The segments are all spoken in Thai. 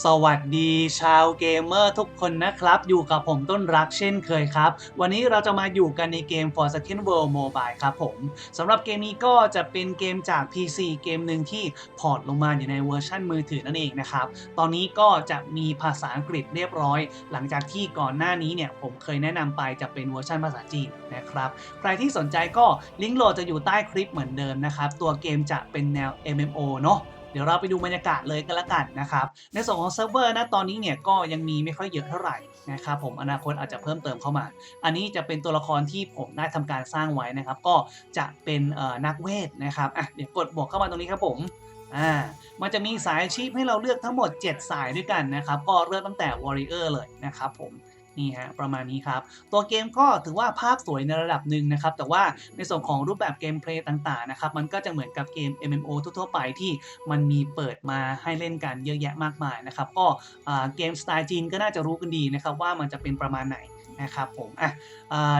สวัสดีชาวเกมเมอร์ทุกคนนะครับ อยู่กับผมต้นรักเช่นเคยครับ วันนี้เราจะมาอยู่กันในเกม For Second World Mobile ครับผมสำหรับเกมนี้ก็จะเป็นเกมจาก PC เกมหนึ่งที่พอร์ตลงมาอยู่ในเวอร์ชันมือถือนั่นเองนะครับ ตอนนี้ก็จะมีภาษาอังกฤษเรียบร้อย หลังจากที่ก่อนหน้านี้เนี่ยผมเคยแนะนำไปจะเป็นเวอร์ชันภาษาจีนนะครับใครที่สนใจก็ลิงก์โหลดจะอยู่ใต้คลิปเหมือนเดิมนะครับตัวเกมจะเป็นแนว MMO เนาะ เดี๋ยวเราไปดูบรรยากาศเลยกันละกันนะครับ ในส่วนของเซิร์ฟเวอร์นะตอนนี้เนี่ยก็ยังมีไม่ค่อยเยอะเท่าไหร่นะครับผมอนาคตอาจจะเพิ่มเติมเข้ามา อันนี้จะเป็นตัวละครที่ผมได้ทำการสร้างไว้นะครับ ก็จะเป็นนักเวทนะครับอะเดี๋ยวกดบวกเข้ามาตรงนี้ครับผมอ่ามันจะมีสายอาชีพให้เราเลือกทั้งหมด 7 สายด้วยกันนะครับ ก็เริ่มตั้งแต่ Warrior เลยนะครับผม นี่ฮะประมาณนี้ครับ ตัวเกมก็ถือว่าภาพสวยในระดับหนึ่งนะครับ แต่ว่าในส่วนของรูปแบบเกมเพลย์ต่างๆนะครับมันก็จะเหมือนกับเกม MMO ทั่วๆไปที่มันมีเปิดมาให้เล่นกันเยอะแยะมากมายนะครับก็เกมสไตล์จีนก็น่าจะรู้กันดีนะครับว่ามันจะเป็นประมาณไหนนะครับผมอะ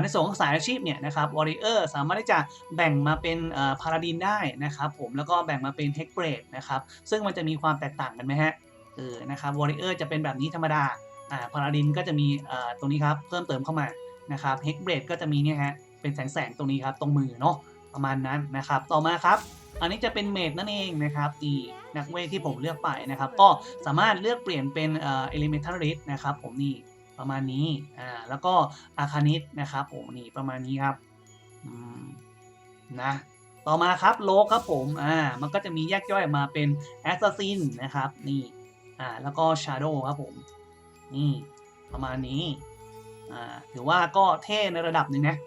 ในส่วนของสายอาชีพเนี่ยนะครับ Warrior สามารถที่จะแบ่งมาเป็นพาราดินได้นะครับผมแล้วก็แบ่งมาเป็น h e x b r a d นะครับซึ่งมันจะมีความแตกต่างกันไหมฮะเออนะครับ Warrior จะเป็นแบบนี้ธรรมดา อ่าพาราดินก็จะมีอ่าตรงนี้ครับเพิ่มเติมเข้ามานะครับเฮกเบรดก็จะมีเนี่ยฮะเป็นแสงแสงๆตรงนี้ครับตรงมือเนาะประมาณนั้นนะครับ ต่อมาครับ อันนี้จะเป็นเมดนั่นเองนะครับนี่นักเวทที่ผมเลือกไปนะครับ ก็สามารถเลือกเปลี่ยนเป็นเอ่อ elementalist นะครับผมนี่ประมาณนี้อ่าแล้วก็อาคานิตนะครับผมนี่ประมาณนี้ครับอืมนะต่อมาครับโลครับผมอ่ามันก็จะมีแยกย่อยออกมาเป็น assassin นะครับนี่อ่าแล้วก็ shadow ครับผม นี่ประมาณนี้ อ่า ถือว่าก็เท่ในระดับหนึ่งนะ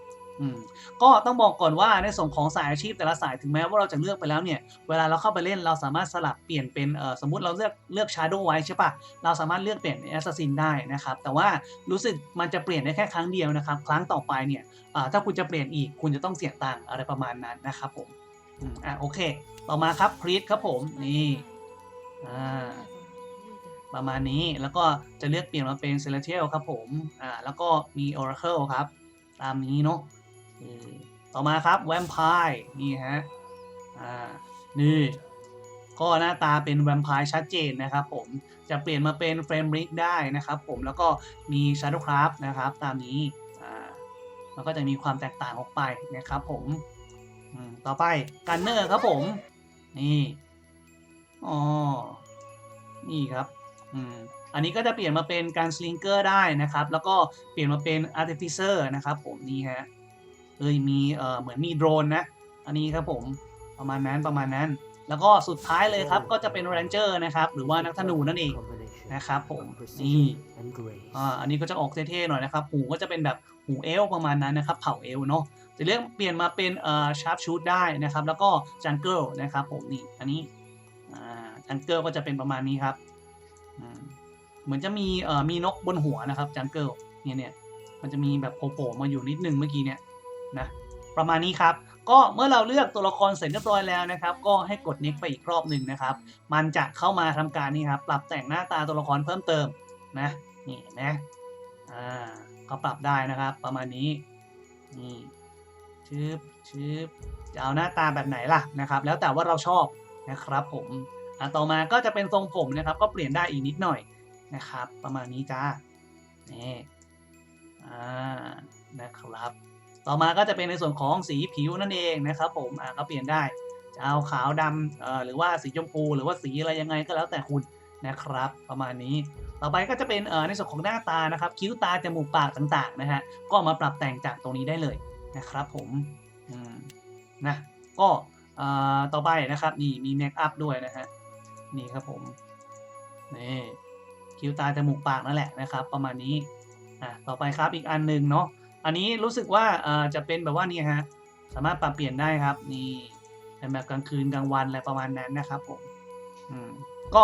อืมก็ต้องบอกก่อนว่าในส่วนของสายอาชีพแต่ละสายถึงแม้ว่าเราจะเลือกไปแล้วเนี่ย เวลาเราเข้าไปเล่นเราสามารถสลับเปลี่ยนเป็นเออสมมติเราเลือกเลือก Shadow ไว้ใช่ปะเราสามารถเลือกเปลี่ยนเป็น Assassin ได้นะครับ แต่ว่ารู้สึกมันจะเปลี่ยนได้แค่ครั้งเดียวนะครับ ครั้งต่อไปเนี่ยถ้าคุณจะเปลี่ยนอีกคุณจะต้องเสียตังค์อะไรประมาณนั้นนะครับผมอืมอะโอเค ต่อมาครับพรีตครับผมนี่อ่า ประมาณนี้ แล้วก็จะเลือกเปลี่ยนมาเป็น Celestial ครับผมอ่าแล้วก็มี Oracle ครับ ตามนี้เนาะต่อมาครับ Vampire นี่ฮะอ่านี่ก็หน้าตาเป็น Vampire ชัดเจนนะครับผมจะเปลี่ยนมาเป็น Frame Brick ได้นะครับผมแล้วก็มี Shadowcraft นะครับตามนี้อ่ามันก็จะมีความแตกต่างออกไปนะครับผมต่อไป Gunner ครับผม นี่อ๋อนี่ครับ อืมอันนี้ก็จะเปลี่ยนมาเป็นการสลิงเกอร์ได้นะครับ แล้วก็เปลี่ยนมาเป็น artificer นะครับผมนี่ฮะเอ้ยมีเอ่อเหมือนมีโดรนนะ อันนี้ครับผมประมาณนั้นประมาณนั้น แล้วก็สุดท้ายเลยครับก็จะเป็น ranger นะครับหรือว่านักธนูนั่นเองนะครับผมนี่อ่าอันนี้ก็จะออกเท่ๆหน่อยนะครับ หูก็จะเป็นแบบหูเอลฟ์ประมาณนั้นนะครับ เผ่าเอลฟ์เนาะจะเลือกเปลี่ยนมาเป็นเอ่อชาร์ปชูดได้นะครับ แล้วก็จังเกิลนะครับผมนี่อันนี้อ่าจังเกิลก็จะเป็นประมาณนี้ครับอืม เหมือนจะมีเอ่อมีนกบนหัวนะครับจังเกิลเนี่ยเนี่ยมันจะมีแบบโผล่มาอยู่นิดนึงเมื่อกี้เนี่ยนะประมาณนี้ครับ ก็เมื่อเราเลือกตัวละครเสร็จเรียบร้อยแล้วนะครับ ก็ให้กด next ไปอีกรอบหนึ่งนะครับ มันจะเข้ามาทำการนี่ครับ ปรับแต่งหน้าตาตัวละครเพิ่มเติมนะนี่นะอ่าก็ปรับได้นะครับ ประมาณนี้นี่ชืบชืบจะเอาหน้าตาแบบไหนล่ะนะครับ แล้วแต่ว่าเราชอบนะครับผมอะต่อมาก็จะเป็นทรงผมนะครับ ก็เปลี่ยนได้อีกนิดหน่อย นะครับ ประมาณนี้จ้านี่อ่านะครับ ต่อมาก็จะเป็นในส่วนของสีผิวนั่นเองนะครับ ผมอ่าก็เปลี่ยนได้จะเอาขาวดำเอ่อหรือว่าสีชมพูหรือว่าสีอะไรยังไงก็แล้วแต่คุณนะครับ ประมาณนี้ต่อไปก็จะเป็นในส่วนของหน้าตานะครับ คิ้วตาจมูกปากต่างๆนะฮะก็มาปรับแต่งจากตรงนี้ได้เลยนะครับผมอืมนะก็ต่อไปนะครับนี่มีเมคอัพด้วยนะฮะนี่ครับผมนี่ คิ้วตาจมูกปากนั่นแหละนะครับ ประมาณนี้อะต่อไปครับอีกอันหนึ่งเนาะอันนี้รู้สึกว่าเอ่อจะเป็นแบบว่านี่ฮะสามารถปรับเปลี่ยนได้ครับนี่เป็นแบบกลางคืนกลางวันอะไรประมาณนั้นนะครับผมอืมก็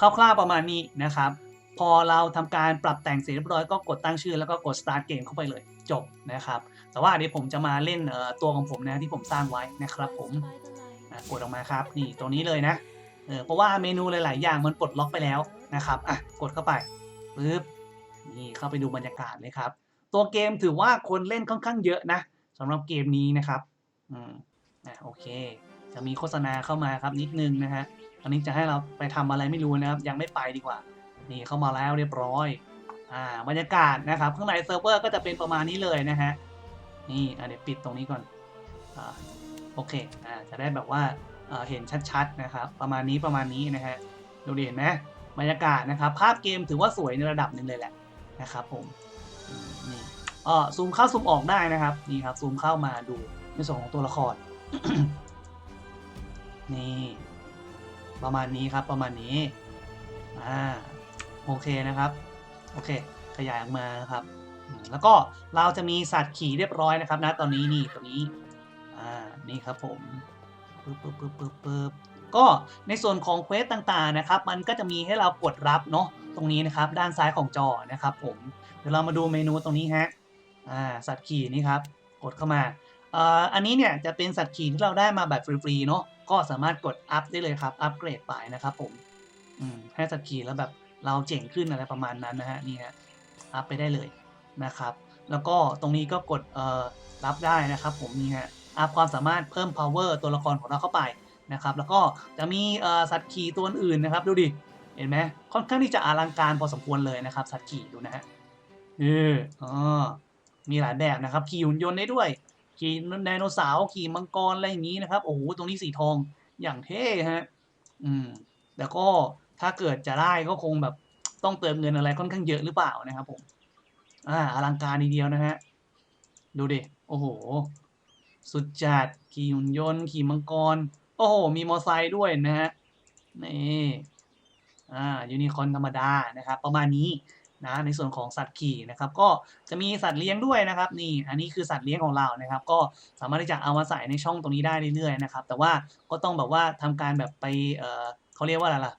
คร่าวๆประมาณนี้นะครับ พอเราทำการปรับแต่งเสร็จเรียบร้อยก็กดตั้งชื่อแล้วก็กด start game เข้าไปเลยจบนะครับ แต่ว่าเดี๋ยวผมจะมาเล่นเอ่อตัวของผมนะที่ผมสร้างไว้นะครับ ผมอะกดออกมาครับ นี่ตรงนี้เลยนะเออเพราะว่าเมนูหลาย ๆ อย่างมันปลดล็อกไปแล้ว นะครับอะกดเข้าไปปึ๊บนี่เข้าไปดูบรรยากาศเลยครับ ตัวเกมถือว่าคนเล่นค่อนข้างเยอะนะสำหรับเกมนี้นะครับอืมอะโอเค จะมีโฆษณาเข้ามาครับนิดนึงนะฮะอันนี้จะให้เราไปทำอะไรไม่รู้นะครับ ยังไม่ไปดีกว่า นี่เข้ามาแล้วเรียบร้อยอ่าบรรยากาศนะครับข้างในเซิร์ฟเวอร์ก็จะเป็นประมาณนี้เลยนะฮะนี่อะเดี๋ยวปิดตรงนี้ก่อนอ่าโอเคอ่าจะได้แบบว่าเอ่อเห็นชัดๆนะครับ ประมาณนี้ประมาณนี้นะฮะดูดิเห็นไหม บรรยากาศนะครับ ภาพเกมถือว่าสวยในระดับหนึ่งเลยแหละนะครับผมนี่เออซูมเข้าซูมออกได้นะครับนี่ครับซูมเข้ามาดูในส่วนของตัวละครนี่ประมาณนี้ครับประมาณนี้อ่าโอเคนะครับโอเค ขยายออกมานะครับ แล้วก็เราจะมีสัตว์ขี่เรียบร้อยนะครับนะตอนนี้นี่ตัวนี้อ่านี่ครับผมปึ๊บปึ๊บปึ๊บปึ๊บปึ๊บ ก็ในส่วนของเควสต่างๆนะครับ มันก็จะมีให้เรากดรับเนาะตรงนี้นะครับ ด้านซ้ายของจอนะครับผมเดี๋ยวเรามาดูเมนูตรงนี้ฮะอ่าสัตว์ขี่นี่ครับกดเข้ามาเอ่ออันนี้เนี่ยจะเป็นสัตว์ขี่ที่เราได้มาแบบฟรีๆเนาะก็สามารถกดอัพได้เลยครับอัพเกรดไปนะครับผมอืมให้สัตว์ขี่แล้วแบบเราเจ๋งขึ้นอะไรประมาณนั้นนะฮะนี่ฮะอัพไปได้เลยนะครับ แล้วก็ตรงนี้ก็กดเอ่อรับได้นะครับ ผมนี่ฮะอัพความสามารถเพิ่ม power ตัวละครของเราเข้าไป นะครับ แล้วก็จะมีสัตว์ขี่ตัวอื่นนะครับ ดูดิ เห็นไหมค่อนข้างที่จะอลังการพอสมควรเลยนะครับ สัตว์ขี่ดูนะฮะเอออ๋อมีหลายแบบนะครับ ขี่หุ่นยนต์ได้ด้วย ขี่ไดโนเสาร์ขี่มังกรอะไรอย่างนี้นะครับ โอ้โห ตรงนี้สีทองอย่างเท่ฮะ อืมแต่ก็ถ้าเกิดจะได้ก็คงแบบต้องเติมเงินอะไรค่อนข้างเยอะหรือเปล่านะครับผม อ่า อลังการทีเดียวนะฮะ ดูดิ โอ้โห สุดจัด ขี่หุ่นยนต์ ขี่มังกร โอ้โห มีมอไซค์ด้วยนะฮะ นี่ อ่า ยูนิคอนธรรมดา นะครับ ประมาณนี้นะ ในส่วนของสัตว์ขี่นะครับ ก็จะมีสัตว์เลี้ยงด้วยนะครับ นี่ อันนี้คือสัตว์เลี้ยงของเรานะครับ ก็สามารถที่จะเอามาใส่ในช่องตรงนี้ได้เรื่อยๆนะครับ แต่ว่าก็ต้องแบบว่าทำการแบบไป เออเขาเรียกว่าอะไรล่ะ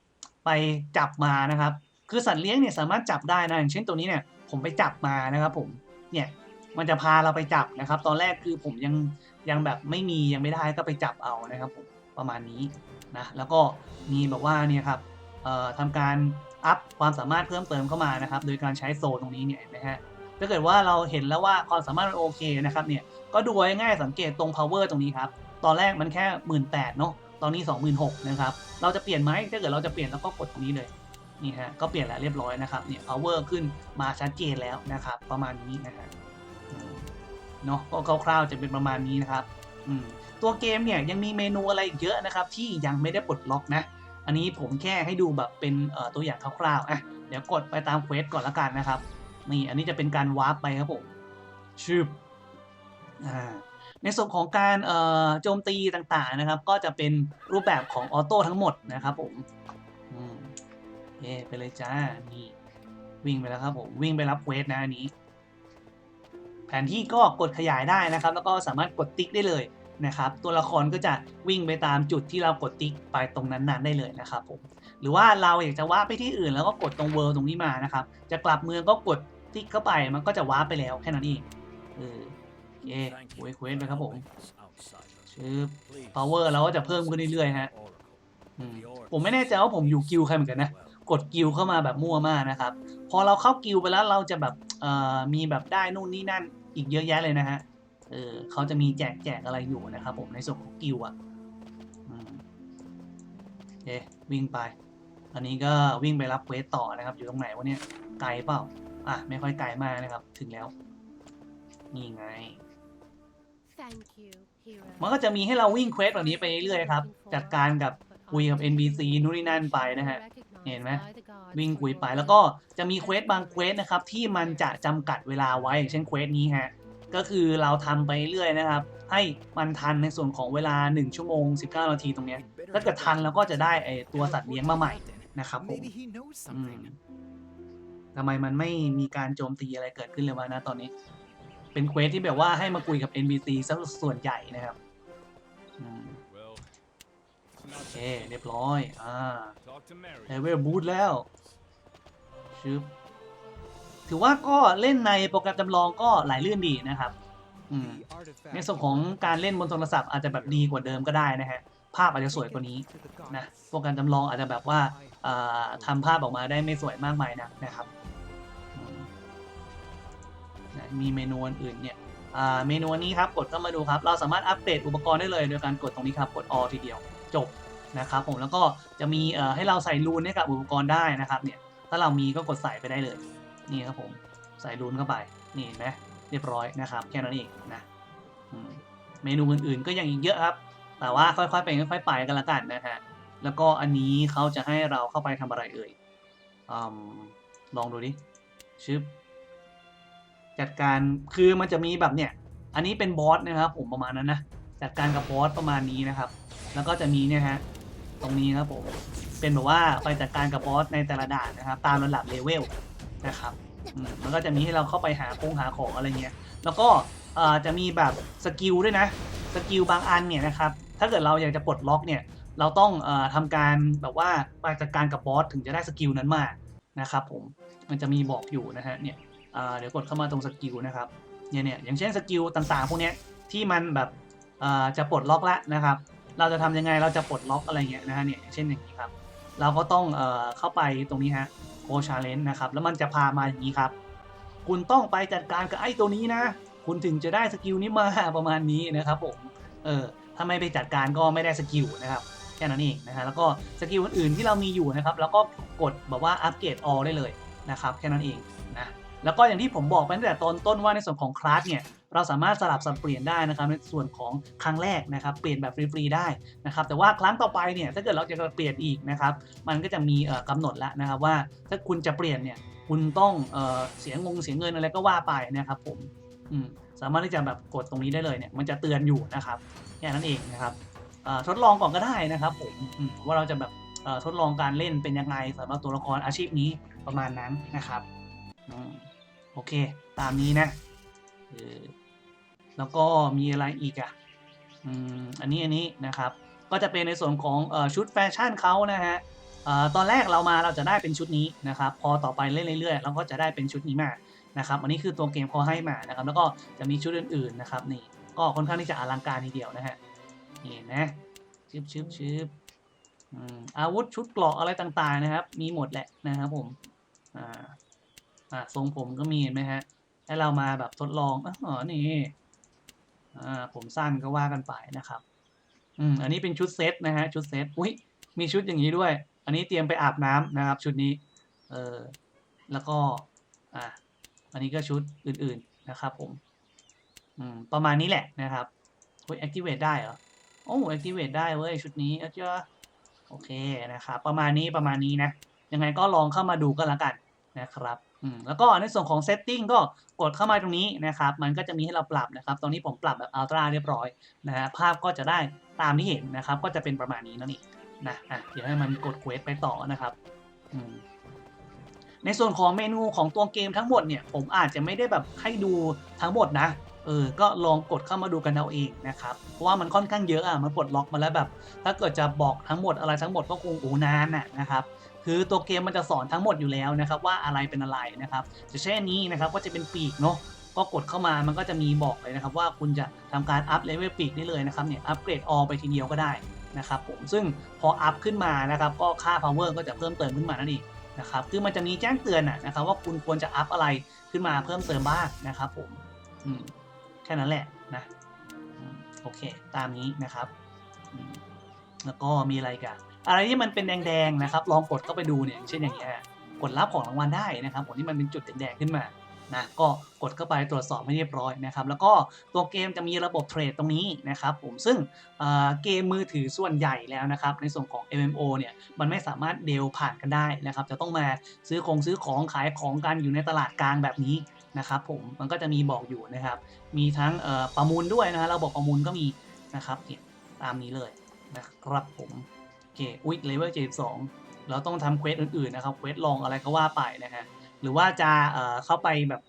ไปจับมานะครับ คือสัตว์เลี้ยงเนี่ยสามารถจับได้นะ อย่างเช่นตัวนี้เนี่ย ผมไปจับมานะครับ ผม เนี่ย มันจะพาเราไปจับนะครับ ตอนแรกคือผมยังยังแบบไม่มียังไม่ได้ก็ไปจับเอานะครับผม ประมาณนี้นะแล้วก็มีแบบว่าเนี่ยครับเอ่อทำการอัพความสามารถเพิ่มเติมเข้ามานะครับ โดยการใช้โซนตรงนี้เนี่ยนไหมฮะถ้าเกิดว่าเราเห็นแล้วว่าความสามารถมันโอเคนะครับเนี่ยก็ดูง่ายสังเกตตรง power ตรงนี้ครับ ตอนแรกมันแค่1 8ื่นแปดเนาะตอนนี้26,000นะครับเราจะเปลี่ยนไหมถ้าเกิดเราจะเปลี่ยนแล้วก็กดตรงนี้เลยนี่ฮะก็เปลี่ยนแล้วเรียบร้อยนะครับเนี่ย power ขึ้นมาชัดเจนแล้วนะครับประมาณนี้นะฮะเนาะก็คร่าวๆจะเป็นประมาณนี้นะครับอืม ตัวเกมเนี่ยยังมีเมนูอะไรเยอะนะครับที่ยังไม่ได้ปลดล็อกนะ อันนี้ผมแค่ให้ดูแบบเป็นตัวอย่างคร่าวๆอะเดี๋ยวกดไปตามเควสก่อนละกันนะครับนี่อันนี้จะเป็นการวาร์ปไปครับผมชืบอ่าในส่วนของการโจมตีต่างๆนะครับ ก็จะเป็นรูปแบบของออโต้ทั้งหมดนะครับผมเย่ไปเลยจ้านี่วิ่งไปแล้วครับผมวิ่งไปรับเควสนะอันนี้ แผนที่ก็กดขยายได้นะครับ แล้วก็สามารถกดติ๊กได้เลย นะครับ ตัวละครก็จะวิ่งไปตามจุดที่เรากดติ๊กไปตรงนั้นๆได้เลยนะครับผมหรือว่าเราอยากจะว้าไปที่อื่นแล้วก็กดตรงเวิร์ตรงนี้มานะครับ จะกลับเมืองก็กดติ๊กเข้าไปมันก็จะว้าไปแล้วแค่นั้นเองเออเย่โวยเควสไปครับผมชื่อ power เราก็จะเพิ่มขึ้นเรื่อยๆฮะผมไม่แน่ใจว่าผมอยู่กิลใครเหมือนกันนะกดกิลเข้ามาแบบมั่วมากนะครับ พอเราเข้ากิลไปแล้วเราจะแบบมีแบบได้นู่นนี่นั่นอีกเยอะแยะเลยนะฮะ เออเขาจะมีแจกแจกอะไรอยู่นะครับผมในส่วนของกิลด์อะอืมโอเควิ่งไป อันนี้ก็วิ่งไปรับเควสต่อนะครับ อยู่ตรงไหนวะเนี่ยไกลเปล่า อะ ไม่ค่อยไกลมากนะครับ ถึงแล้ว นี่ไง Thank you, hero. มันก็จะมีให้เราวิ่งเควสแบบนี้ไปเรื่อยๆครับ จัดการกับคุยกับ NPC นู่นนี่นั่นไปนะฮะ เห็นไหมวิ่งคุยไปแล้วก็จะมีเควสบางเควสนะครับ ที่มันจะจำกัดเวลาไว้อย่างเช่นเควสนี้ฮะ ก็คือเราทำไปเรื่อยนะครับ ให้มันทันในส่วนของเวลา 1 ชั่วโมง 19 นาทีตรงเนี้ยถ้าเกิดทันเราก็จะได้ไอตัวสัตว์เลี้ยงมาใหม่นะครับผม Maybe he knows อืม something. ทำไมมันไม่มีการโจมตีอะไรเกิดขึ้นเลยวะนะตอนนี้ เป็นเควสที่แบบว่าให้มาคุยกับ NPC ซะส่วนใหญ่นะครับอืม Well, โอเคเรียบร้อย อ่า talk to Mary. เลเวลบูทแล้วชึบ ถือว่าก็เล่นในโปรแกรมจำลองก็หลายเลื่อนดีนะครับในส่วนของการเล่นบนโทรศัพท์อาจจะแบบดีกว่าเดิมก็ได้นะฮะภาพอาจจะสวยกว่านี้นะโปรแกรมจำลองอาจจะแบบว่าอ่าทำภาพออกมาได้ไม่สวยมากมายนักนะครับมนะมีเมนูอื่นเนี่ยเมนูนี้ครับกดเข้ามาดูครับ เราสามารถอัปเดตอุปกรณ์ได้เลย โดยการกดตรงนี้ครับกด all ทีเดียวจบนะครับผมแล้วก็จะมีให้เราใส่รูนให้กับอุปกรณ์ได้นะครับเนี่ยถ้าเรามีก็กดใส่ไปได้เลย นี่ครับผมใส่รูนเข้าไปนี่เห็นไหมเรียบร้อยนะครับ แค่นั้นเองนะเมนูอื่นๆก็ยังอีกเยอะครับ แต่ว่าค่อยๆไปค่อยๆไปกันละกันนะฮะแล้วก็อันนี้เขาจะให้เราเข้าไปทำอะไรเอ่ยอลองดูดิชึบจัดการคือมันจะมีแบบเนี่ย อันนี้เป็นบอสนะครับ ผมประมาณนั้นนะจัดการกับบอสประมาณนี้นะครับ แล้วก็จะมีเนี่ยฮะตรงนี้ครับผมเป็นแบบว่าไปจัดการกับบอสในแต่ละด่านนะครับ ตามระดับเลเวล นะครับอืมมันก็จะมีให้เราเข้าไปหาโคงหาของอะไรเงี้ย แล้วก็เอ่อจะมีแบบสกิลด้วยนะ สกิลบางอันเนี่ยนะครับ ถ้าเกิดเราอยากจะปลดล็อกเนี่ย เราต้องเออทำการแบบว่าไปจัดการกับบอสถึงจะได้สกิลนั้นมานะครับผม มันจะมีบอกอยู่นะฮะ เนี่ยอ่าเดี๋ยวกดเข้ามาตรงสกิลนะครับ เนี่ยเนี่ยอย่างเช่นสกิลต่างๆ พวกเนี้ยที่มันแบบเอ่อจะปลดล็อกละนะครับ เราจะทำยังไง เราจะปลดล็อกอะไรเงี้ยนะฮะ เนี่ยอย่างเช่นอย่างนี้ครับ เราก็ต้องเอ่อเข้าไปตรงนี้ฮะ โ c ชาเลนจ์นะครับ แล้วมันจะพามาอย่างนี้ครับ คุณต้องไปจัดการกับไอ้ตัวนี้นะ คุณถึงจะได้สกิลนี้มาประมาณนี้นะครับผม เออถ้าไม่ไปจัดการก็ไม่ได้สกิลนะครับแค่นั้นเองนะฮะแล้วก็สกิลอื่นๆที่เรามีอยู่นะครับแล้วก็กดแบบว่าอัปเกรดออได้เลยนะครับแค่นั้นเองนะแล้วก็อย่างที่ผมบอกไปตั้งแต่ตอนต้นว่าในส่วนของคลาสเนี่ย เราสามารถสลับสับเปลี่ยนได้นะครับในส่วนของครั้งแรกนะครับเปลี่ยนแบบฟรีๆได้นะครับแต่ว่าครั้งต่อไปเนี่ยถ้าเกิดเราจะเปลี่ยนอีกนะครับมันก็จะมีเอ่อกำหนดแล้วนะครับว่าถ้าคุณจะเปลี่ยนเนี่ยคุณต้องเออเสียงงเสียเงินอะไรก็ว่าไปนะครับผมสามารถที่จะแบบกดตรงนี้ได้เลยเนี่ยมันจะเตือนอยู่นะครับแค่นั้นเองนะครับทดลองก่อนก็ได้นะครับผมว่าเราจะแบบทดลองการเล่นเป็นยังไงสำหรับตัวละครอาชีพนี้ประมาณนั้นนะครับอโอเค ตามนี้นะ แล้วก็มีอะไรอีกอะอันนี้อันนี้นะครับ ก็จะเป็นในส่วนของอชุดแฟชั่นเขานะฮะออตอนแรกเรามาเราจะได้เป็นชุดนี้นะครับ พอต่อไปเล่นเรื่อยๆเราก็จะได้เป็นชุดนี้มานะครับ อันนี้คือตัวเกมเขาให้มานะครับ แล้วก็จะมีชุดอื่นๆนะครับนี่ก็ค่อนข้างที่จะอลังการทีเดียวนะฮะนี่นะชึบชึบชึบอืมอาวุธชุดเกราะอะไรต่างๆนะครับ มีหมดแหละนะครับผมอ่าอ่าทรงผมก็มีเห็นไหมฮะให้เรามาแบบทดลองอ๋อนี่ ผมสั้นก็ว่ากันไปนะครับ อืมอันนี้เป็นชุดเซตนะฮะชุดเซตอุ้ยมีชุดอย่างนี้ด้วย อันนี้เตรียมไปอาบน้ำนะครับ ชุดนี้ เออแล้วก็อะอันนี้ก็ชุดอื่นๆนะครับ ผม อืมประมาณนี้แหละนะครับเฮ้ย activate ได้เหรอโอ้ activate ได้เว้ยชุดนี้อาจ้าโอเคนะครับประมาณนี้ประมาณนี้นะยังไงก็ลองเข้ามาดูกันละกันนะครับ แล้วก็ในส่วนของ setting ก็กดเข้ามาตรงนี้นะครับ มันก็จะมีให้เราปรับนะครับ ตอนนี้ผมปรับแบบ ultra เรียบร้อยนะฮะภาพก็จะได้ตามที่เห็นนะครับ ก็จะเป็นประมาณนี้นั่นเองนะอะเดี๋ยวให้มันกดเควสไปต่อนะครับในส่วนของเมนูของตัวเกมทั้งหมดเนี่ย ผมอาจจะไม่ได้แบบให้ดูทั้งหมดนะเออ ก็ลองกดเข้ามาดูกันเอาเองนะครับ เพราะว่ามันค่อนข้างเยอะอะ มันปลดล็อกมาแล้วแบบ ถ้าเกิดจะบอกทั้งหมดอะไรทั้งหมดก็คงโอ้นานน่ะนะครับ คือตัวเกมมันจะสอนทั้งหมดอยู่แล้วนะครับว่าอะไรเป็นอะไรนะครับจะเช่นนี้นะครับก็จะเป็นปีกเนาะก็กดเข้ามามันก็จะมีบอกเลยนะครับ ว่าคุณจะทำการอัพเลเวลปีกได้เลยนะครับเนี่ยอัปเกรดออไปทีเดียวก็ได้นะครับผมซึ่งพออัพขึ้นมานะครับก็ค่า power ก็จะเพิ่มเติมขึ้นมานั่นเองนะครับคือมันจะมีแจ้งเตือนนะครับว่าคุณควรจะอัพอะไรขึ้นมาเพิ่มเติมบ้างนะครับผมแค่นั้นแหละนะโอเค ตามนี้นะครับ แล้วก็มีอะไรกัน อะไรที่มันเป็นแดงๆนะครับ ลองกดเข้าไปดูเนี่ยเช่นอย่างเงี้ยกดรับของรางวัลได้นะครับผมที่มันเป็นจุดแดงๆขึ้นมานะก็กดเข้าไปตรวจสอบให้เรียบร้อยนะครับแล้วก็ตัวเกมจะมีระบบเทรดตรงนี้นะครับผมซึ่งเเกมมือถือส่วนใหญ่แล้วนะครับในส่วนของ MMO เนี่ยมันไม่สามารถเดลผ่านกันได้นะครับจะต้องมาซื้อของซื้อของขายของกันอยู่ในตลาดกลางแบบนี้นะครับผมมันก็จะมีบอกอยู่นะครับมีทั้งประมูลด้วยนะระบบประมูลก็มีนะครับเนี่ยตามนี้เลยนะครับผม เคอุ้ยเลเวล72เราต้องทำเควสอื่นๆนะครับเควสลองอะไรก็ว่าไปนะฮะหรือว่าจะเอ่อเข้าไปแบบ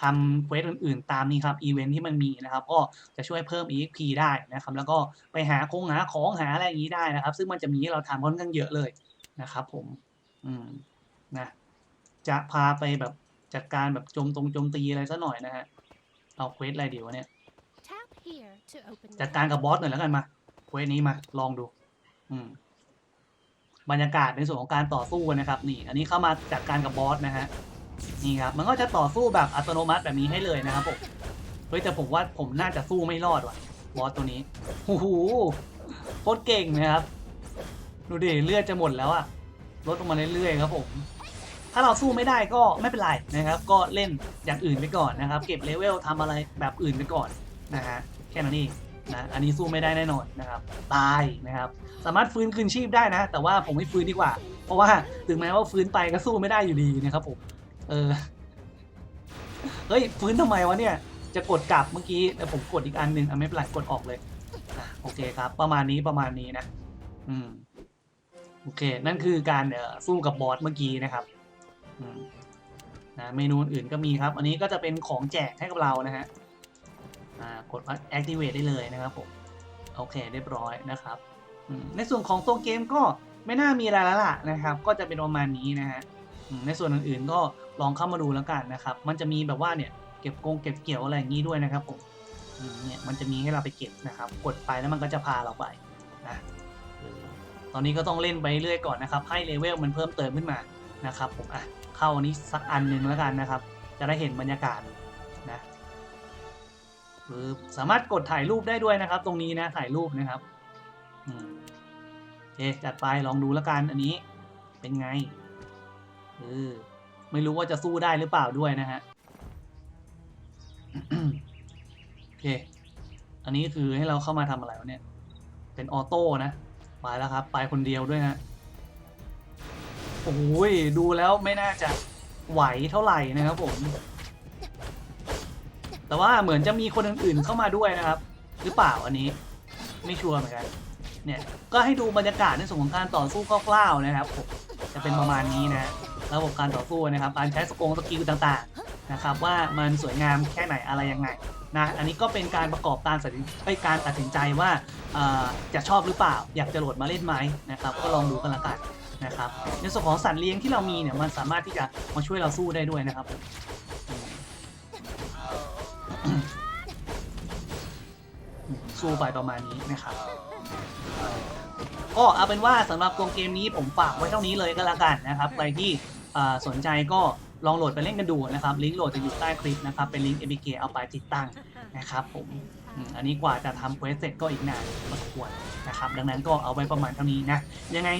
ทำเควสอื่นๆ ตามนี้ครับอีเวนท์ที่มันมีนะครับ ก็จะช่วยเพิ่ม EXP ได้นะครับ แล้วก็ไปหาคงหาของหาอะไรอย่างนี้ได้นะครับ ซึ่งมันจะมีให้เราทำค่อนข้างเยอะเลยนะครับ ผม อืมนะจะพาไปแบบจัดการแบบโจมตรงโจมตีอะไรซะหน่อยนะฮะเอาเควสอะไรดีวะเนี่ย Tap here to open จัด the การกับบอสหน่อยแล้วกันมาเควสนี้มาลองดู อืม บรรยากาศในส่วนของการต่อสู้นะครับนี่ อันนี้เข้ามาจัดการกับบอสนะฮะนี่ครับมันก็จะต่อสู้แบบอัตโนมัติแบบนี้ให้เลยนะครับผมเฮ้ยแต่ผมว่าผมน่าจะสู้ไม่รอดว่ะบอสตัวนี้โอ้โหโคตรเก่งนะครับดูดิเลือดจะหมดแล้วอะลดลงมาเรื่อยๆครับผม ถ้าเราสู้ไม่ได้ก็ไม่เป็นไรนะครับ ก็เล่นอย่างอื่นไปก่อนนะครับ เก็บเลเวลทำอะไรแบบอื่นไปก่อนนะฮะแค่นั้นเอง นะอันนี้สู้ไม่ได้แน่นอนนะครับ ตายนะครับ สามารถฟื้นคืนชีพได้นะ แต่ว่าผมไม่ฟื้นดีกว่า เพราะว่าถึงแม้ว่าฟื้นไปก็สู้ไม่ได้อยู่ดีนะครับผมเออเฮ้ยฟื้นทำไมวะเนี่ยจะกดกลับเมื่อกี้แต่ผมกดอีกอันหนึ่งอะไม่เป็นไรกดออกเลยโอเคครับ ประมาณนี้ประมาณนี้นะ อืมโอเค นั่นคือการเสู้กับบอสเมื่อกี้นะครับอืมนะเมนูอื่นก็มีครับ อันนี้ก็จะเป็นของแจกให้กับเรานะฮะ อ่ากด activate ได้เลยนะครับผม โอเคเรียบร้อยนะครับ ในส่วนของตัวเกมก็ไม่น่ามีอะไรแล้วล่ะนะครับ ก็จะเป็นประมาณนี้นะฮะในส่วนอื่นๆก็ลองเข้ามาดูแล้วกันนะครับ มันจะมีแบบว่าเนี่ยเก็บกงเก็บเกี่ยวอะไรอย่างนี้ด้วยนะครับผมเนี่ยมันจะมีให้เราไปเก็บนะครับ กดไปแล้วมันก็จะพาเราไปนะตอนนี้ก็ต้องเล่นไปเรื่อยก่อนนะครับ ให้เลเวลมันเพิ่มเติมขึ้นมานะครับผมอะเข้าอันนี้สักอันหนึ่งแล้วกันนะครับ จะได้เห็นบรรยากาศนะ สามารถกดถ่ายรูปได้ด้วยนะครับ ตรงนี้นะถ่ายรูปนะครับอืมโอเคจัดไปลองดูแล้วกันอันนี้เป็นไงเออไม่รู้ว่าจะสู้ได้หรือเปล่าด้วยนะฮะโอเค อันนี้คือให้เราเข้ามาทำอะไรวะเนี่ย เป็นออโต้นะไปแล้วครับ ไปคนเดียวด้วยฮะโอ้ยดูแล้วไม่น่าจะไหวเท่าไหร่นะครับผม แต่ว่าเหมือนจะมีคนอื่นๆเข้ามาด้วยนะครับ หรือเปล่าอันนี้ ไม่ชัวร์เหมือนกันเนี่ยก็ให้ดูบรรยากาศในส่วนของการต่อสู้คร่าวๆนะครับผมจะเป็นประมาณนี้นะระบบการต่อสู้นะครับ การใช้สกงสกิลต่างๆนะครับ ว่ามันสวยงามแค่ไหนอะไรยังไงนะอันนี้ก็เป็นการประกอบการตัดสินไปการตัดสินใจว่าจะชอบหรือเปล่า อยากจะโหลดมาเล่นไหมนะครับ ก็ลองดูกันละกันนะครับในส่วนของสัตว์เลี้ยงที่เรามีเนี่ยมันสามารถที่จะมาช่วยเราสู้ได้ด้วยนะครับ สู้ไปประมาณนี้นะครับก็เอาเป็นว่าสำหรับตัวเกมนี้ผมฝากไว้เท่านี้เลยก็แล้วกันนะครับใครที่สนใจก็ลองโหลดไปเล่นกันดูนะครับ ลิงก์โหลดจะอยู่ใต้คลิปนะครับ เป็นลิงก์ APK เอาไปติดตั้งนะครับผมอันนี้กว่าจะทำเควสเสร็จก็อีกนานพอสมควรนะครับ ดังนั้นก็เอาไว้ประมาณเท่านี้นะ ยังไง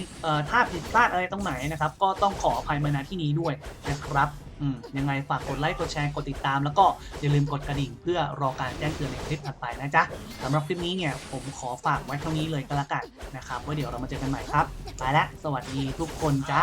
ถ้าผิดพลาดอะไรตรงไหนนะครับ ก็ต้องขออภัยมาณที่นี้ด้วยนะครับ อืมยังไงฝากกดไลค์กดแชร์กดติดตาม แล้วก็อย่าลืมกดกระดิ่ง เพื่อรอการแจ้งเตือนในคลิปถัดไปนะจ๊ะสำหรับคลิปนี้เนี่ยผมขอฝากไว้เท่านี้เลยก็แล้วกันนะครับไว้เดี๋ยวเรามาเจอกันใหม่ครับ ไปละสวัสดีทุกคนจ้า